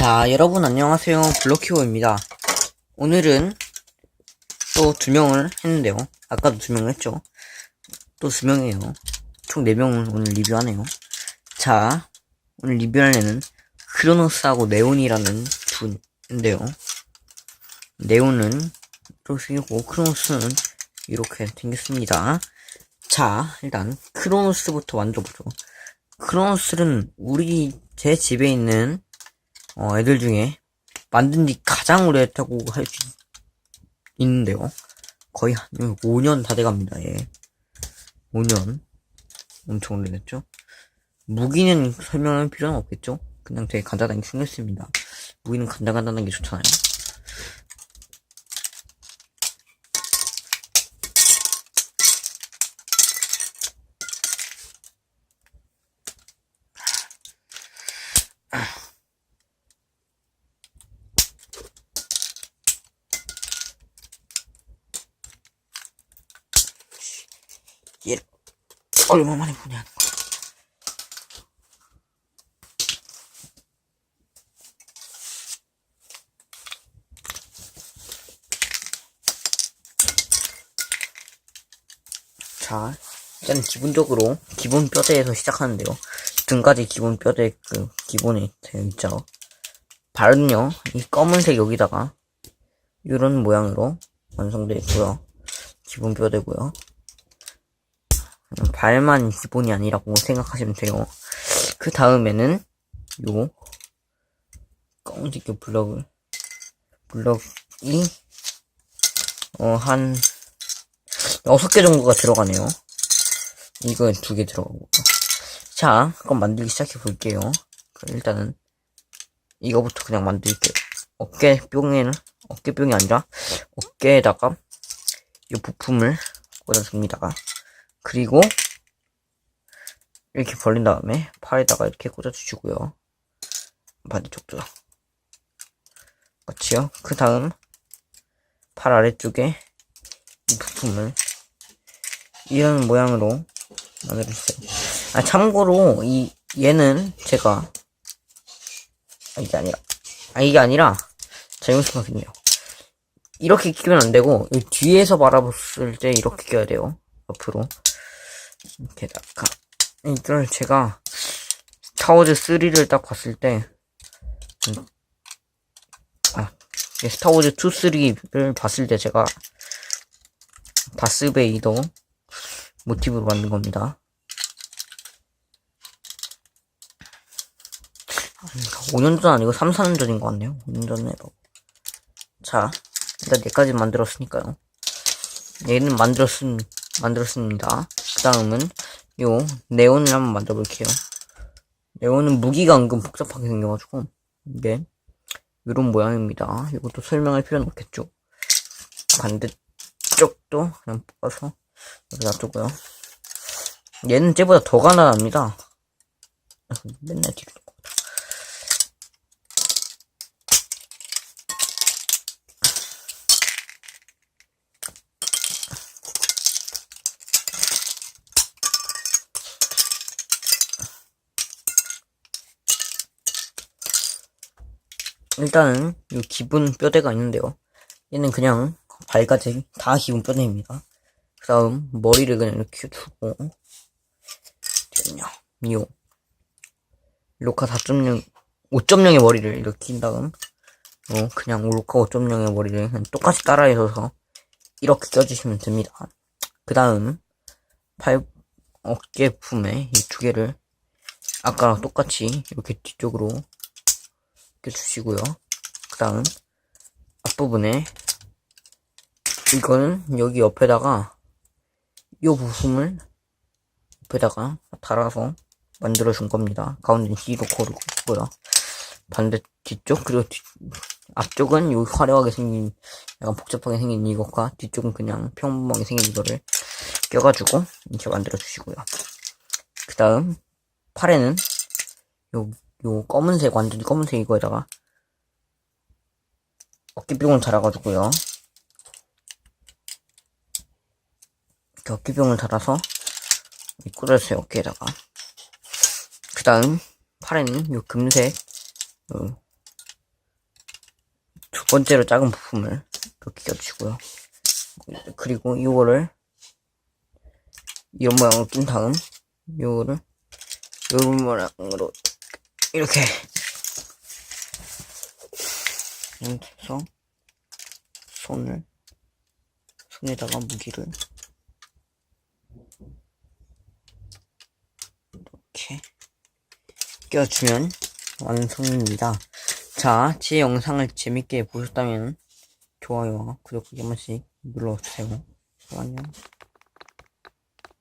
자, 여러분 안녕하세요. 블로키오입니다. 오늘은 또 두 명을 했는데요. 아까도 두 명을 했죠. 또 두 명이에요. 총 네 명을 오늘 리뷰하네요. 자, 오늘 리뷰할 애는 크로노스하고 네온이라는 분인데요. 네온은 이렇게 생겼고, 크로노스는 이렇게 생겼습니다. 자, 일단 크로노스부터 만들어보죠. 크로노스는 우리 제 집에 있는 어, 애들 중에 만든 지 가장 오래됐다고 할 수 있는데요. 거의 한 5년 다 돼갑니다, 예. 5년. 엄청 오래됐죠? 무기는 설명할 필요는 없겠죠? 그냥 되게 간단하게 생겼습니다. 무기는 간단간단한 게 좋잖아요. 얼마 만에 보냐는 거야. 자, 일단 기본적으로 기본 뼈대에서 시작하는데요. 등까지 기본 뼈대 그 기본에 되어 있죠. 발은요, 이 검은색 여기다가 이런 모양으로 완성되어 있고요. 기본 뼈대고요. 발만 기본이 아니라고 생각하시면 돼요. 그 다음에는 요 검은색 요 블럭을 블럭이 어한 여섯 개 정도가 들어가네요. 이거 두 개 들어가고 자 그럼 만들기 시작해 볼게요. 그럼 일단은 이거부터 그냥 만들게요. 어깨 뿅에는 어깨 뿅이 아니라 어깨에다가 이 부품을 꽂아줍니다. 그리고 이렇게 벌린 다음에 팔에다가 이렇게 꽂아주시고요. 반대쪽도 같이요. 그 다음 팔 아래쪽에 이 부품을 이런 모양으로 만들어주세요. 아 참고로 이 얘는 제가 아 이게 아니라 아 이게 아니라 잘못 생각했네요. 이렇게 끼면 안 되고 이 뒤에서 바라봤을 때 이렇게 껴야 돼요. 옆으로 게다가 이걸 제가 스타워즈 3를 딱 봤을 때 음, 아, 스타워즈 2, 3를 봤을 때 제가 다스베이더 모티브로 만든 겁니다. 5년 전 아니고 3, 4년 전인 것 같네요. 5년 전에. 자, 일단 얘까지 만들었으니까요. 얘는 만들었음, 만들었습니다. 그 다음은 요 네온을 한번 만들어 볼게요. 네온은 무기가 은근 복잡하게 생겨가지고 이게 이런 모양입니다. 이것도 설명할 필요는 없겠죠. 반대쪽도 그냥 뽑아서 여기 놔두고요. 얘는 쟤보다 더 가난합니다. 맨날 뒤로 일단은 이 기본 뼈대가 있는데요. 얘는 그냥 발까지 다 기본 뼈대입니다. 그 다음 머리를 그냥 이렇게 두고 잠깐요. 요 로카 4.0 5.0의 머리를 이렇게 낀 다음 어, 그냥 로카 5.0의 머리를 그냥 똑같이 따라해서 이렇게 껴주시면 됩니다. 그 다음 팔 어깨 품에 이 두 개를 아까랑 똑같이 이렇게 뒤쪽으로 주시고요. 그 다음 앞부분에 이거는 여기 옆에다가 이 부품을 옆에다가 달아서 만들어 준 겁니다. 가운데는 C로 고르고요. 반대 뒤쪽 그리고 뒤, 앞쪽은 요 화려하게 생긴 약간 복잡하게 생긴 이것과 뒤쪽은 그냥 평범하게 생긴 이거를 껴가지고 이렇게 만들어 주시고요. 그 다음 팔에는 요, 요 검은색 완전히 검은색 이거에다가 어깨병을 달아가지고요. 이렇게 어깨병을 달아서 꽂아주세요 어깨에다가. 그 다음 팔에는 요 금색 요 번째로 작은 부품을 이렇게 껴주시고요. 그리고 이거를 이런 모양으로 낀 다음 이거를 이런 모양으로 이렇게 이렇게 해서 손을 손에다가 무기를 이렇게 껴주면 완성입니다. 자, 제 영상을 재밌게 보셨다면 좋아요와 구독하기 한 번씩 눌러주세요. 안녕.